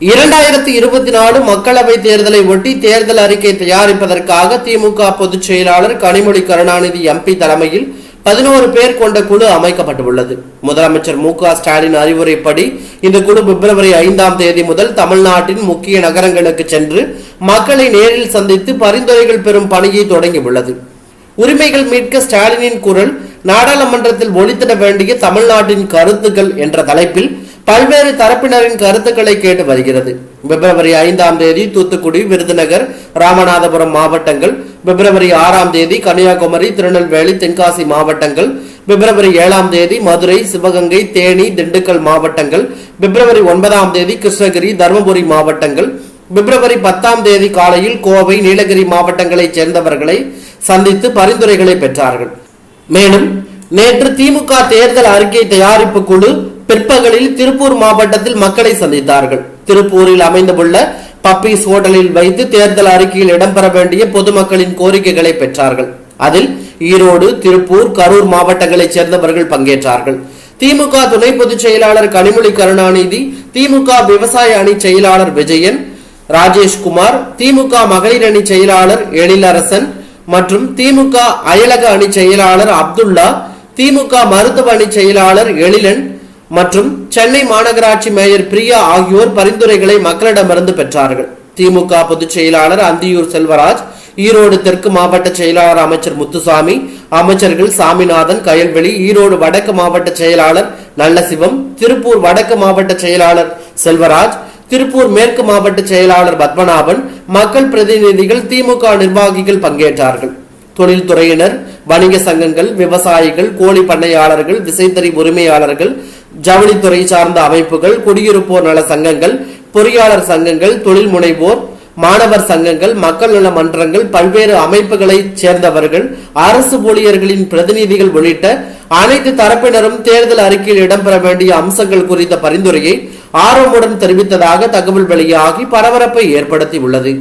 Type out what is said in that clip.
இரண்டாயிரத்தி இருபத்தி நாலு மக்களவை தேர்தலை ஒட்டி தேர்தல் அறிக்கை தயாரிப்பதற்காக திமுக பொதுச் செயலாளர் கனிமொழி கருணாநிதி எம்பி தலைமையில் பதினோரு பேர் கொண்ட குழு அமைக்கப்பட்டுள்ளது. முதலமைச்சர் மு ஸ்டாலின் அறிவுரைப்படி இந்த குழு பிப்ரவரி ஐந்தாம் தேதி முதல் தமிழ்நாட்டின் முக்கிய நகரங்களுக்கு சென்று மக்களை நேரில் சந்தித்து பரிந்துரைகள் பெறும் பணியை தொடங்கியுள்ளது. உரிமைகள் மீட்க ஸ்டாலினின் குரல் நாடாளுமன்றத்தில் ஒழித்திட வேண்டிய தமிழ்நாட்டின் கருத்துக்கள் என்ற தலைப்பில் பல்வேறு தரப்பினரின் கருத்துக்களை கேட்டு வருகிறது. பிப்ரவரி ஐந்தாம் தேதி தூத்துக்குடி விருதுநகர் ராமநாதபுரம் மாவட்டங்கள் பிப்ரவரி ஆறாம் தேதி கன்னியாகுமரி திருநெல்வேலி தென்காசி மாவட்டங்கள் பிப்ரவரி ஏழாம் தேதி மதுரை சிவகங்கை தேனி திண்டுக்கல் மாவட்டங்கள் பிப்ரவரி ஒன்பதாம் தேதி கிருஷ்ணகிரி தருமபுரி மாவட்டங்கள் பிப்ரவரி பத்தாம் தேதி காலையில் கோவை நீலகிரி மாவட்டங்களைச் சேர்ந்தவர்களை சந்தித்து பரிந்துரைகளை பெற்றார்கள். மேலும் நேற்று திமுக தேர்தல் அறிக்கை தயாரிப்பு குழு பிற்பகலில் திருப்பூர் மாவட்டத்தில் மக்களை சந்தித்தார்கள். திருப்பூரில் அமைந்துள்ள பப்பீஸ் ஹோட்டலில் வைத்து தேர்தல் அறிக்கையில் இடம்பெற வேண்டிய பொதுமக்களின் கோரிக்கைகளை பெற்றார்கள். அதில் ஈரோடு திருப்பூர் கரூர் மாவட்டங்களைச் சேர்ந்தவர்கள் பங்கேற்றார்கள். திமுக துணை பொதுச் செயலாளர் கனிமொழி கருணாநிதி திமுக விவசாய அணி செயலாளர் விஜயன் ராஜேஷ்குமார் திமுக மகளிர் அணி செயலாளர் எழிலரசன் மற்றும் திமுக அயலக அணி செயலாளர் அப்துல்லா திமுக மருத்துவ அணி செயலாளர் எழிலன் மற்றும் சென்னை மாநகராட்சி மேயர் பிரியா ஆகியோர் பரிந்துரைகளை மக்களிடமிருந்து பெற்றார்கள். திமுக பொதுச் செயலாளர் அந்தியூர் செல்வராஜ் ஈரோடு தெற்கு மாவட்ட செயலாளர் அமைச்சர் முத்துசாமி அமைச்சர்கள் சாமிநாதன் கயல்வெளி ஈரோடு வடக்கு மாவட்ட செயலாளர் நல்லசிவம் திருப்பூர் வடக்கு மாவட்ட செயலாளர் செல்வராஜ் திருப்பூர் மேற்கு மாவட்ட செயலாளர் பத்மநாபன் மக்கள் பிரதிநிதிகள் திமுக நிர்வாகிகள் பங்கேற்றார்கள். தொழில்துறையினர் வணிக சங்கங்கள் விவசாயிகள் கோழி பண்ணையாளர்கள் விசைத்தறி உரிமையாளர்கள் ஜவுளித்துறை சார்ந்த அமைப்புகள் குடியிருப்போர் நல சங்கங்கள் பொறியாளர் சங்கங்கள் தொழில் முனைவோர் மாணவர் சங்கங்கள் மக்கள் நல மன்றங்கள் பல்வேறு அமைப்புகளைச் சேர்ந்தவர்கள் அரசு ஊழியர்களின் பிரதிநிதிகள் உள்ளிட்ட அனைத்து தரப்பினரும் தேர்தல் அறிக்கையில் இடம்பெற வேண்டிய அம்சங்கள் குறித்த பரிந்துரையை ஆர்வமுடன் தெரிவித்ததாக தகவல் வெளியாகி பரபரப்பை ஏற்படுத்தி உள்ளது